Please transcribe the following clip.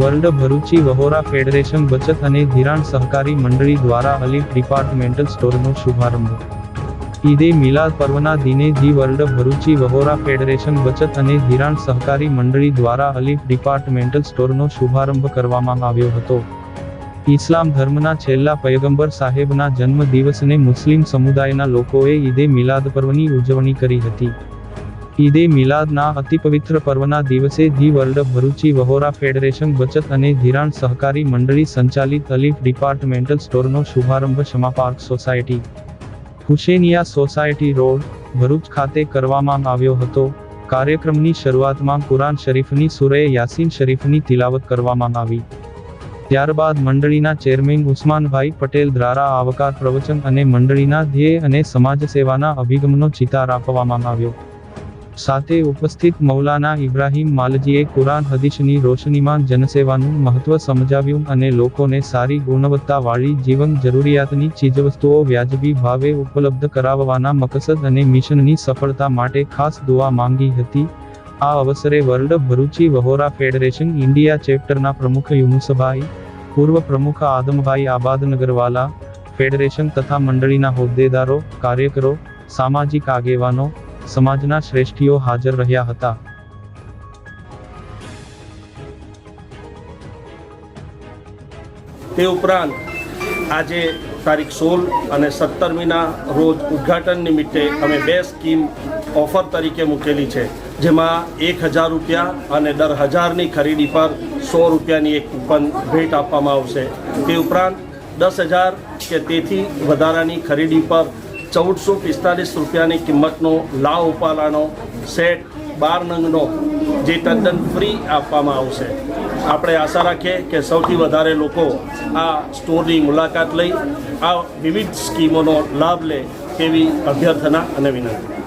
World Bharuchi Vohra federation બચત અને ધિરાણ સહકારી મંડળી દ્વારા અલીફ ડિપાર્ટમેન્ટલ સ્ટોરનો શુભારંભ. ઈદે મિલાદ પર્વના દિને the world Bharuchi Vohra federation બચત અને ધિરાણ સહકારી મંડળી દ્વારા અલીફ ડિપાર્ટમેન્ટલ સ્ટોરનો શુભારંભ કરવામાં આવ્યો હતો. ઇસ્લામ ધર્મના છેલ્લા પયગંબર સાહેબના જન્મ દિવસને મુસ્લિમ સમુદાયના લોકોએ ઈદે મિલાદ પર્વની ઉજવણી કરી હતી. ઈદે મિલાદના અતિપવિત્ર પર્વના દિવસે the world Bharuchi Vohra federation બચત અને ધિરાણ સહકારી મંડળી સંચાલિત અલીફ ડિપાર્ટમેન્ટલ સ્ટોરનો શુભારંભ Shama park society. Husainiya society road, Bharuch ખાતે કરવામાં આવ્યો હતો. કાર્યક્રમની શરૂઆતમાં કુરાન શરીફની સુરે યાસીન શરીફની તિલાવત કરવામાં આવી. ત્યારબાદ મંડળીના ચેરમેન ઉસ્માનભાઈ પટેલ દ્વારા આવકાર પ્રવચન અને મંડળીના ધ્યેય અને સમાજ સેવાના અભિગમનો ચિતાર આપવામાં આવ્યો. સાથે ઉપસ્થિત મૌલાના ઇબ્રાહીમ માલજીએ કુરાન હદીશની રોશનીમાં જનસેવાનું મહત્વ સમજાવ્યું અને લોકોને સારી ગુણવત્તાવાળી જીવન જરૂરિયાતની ચીજવસ્તુઓ વ્યાજબી ભાવે ઉપલબ્ધ કરાવવાના મકસદ અને મિશનની સફળતા માટે ખાસ દુઆ માંગી હતી. આ અવસરે world Bharuchi Vohra federation India ચેપ્ટરના પ્રમુખ યુનુસભાઈ, પૂર્વ પ્રમુખ આદમભાઈ આબાદનગરવાલા, ફેડરેશન તથા મંડળીના હોદ્દેદારો, કાર્યકરો, સામાજિક આગેવાનો સમાજના શ્રેષ્ઠીઓ હાજર રહ્યા હતા. તે ઉપરાંત આજે તારીખ સોળ અને સત્તરમીના રોજ ઉદ્ઘાટન નિમિત્તે અમે બે સ્કીમ ઓફર તરીકે મૂકેલી છે, જેમાં એક હજાર રૂપિયા અને દર હજારની ખરીદી પર સો રૂપિયાની એક કૂપન ભેટ આપવામાં આવશે. તે ઉપરાંત દસ હજાર કે તેથી વધારાની ખરીદી પર ચૌદસો પિસ્તાલીસ રૂપિયાની કિંમતનો લાવ ઉપાલાનો સેટ બાર નંગનો, જે તદ્દન ફ્રી આપવામાં આવશે. આપણે આશા રાખીએ કે સૌથી વધારે લોકો આ સ્ટોરની મુલાકાત લઈ આ વિવિધ સ્કીમોનો લાભ લે તેવી અભ્યર્થના અને વિનંતી.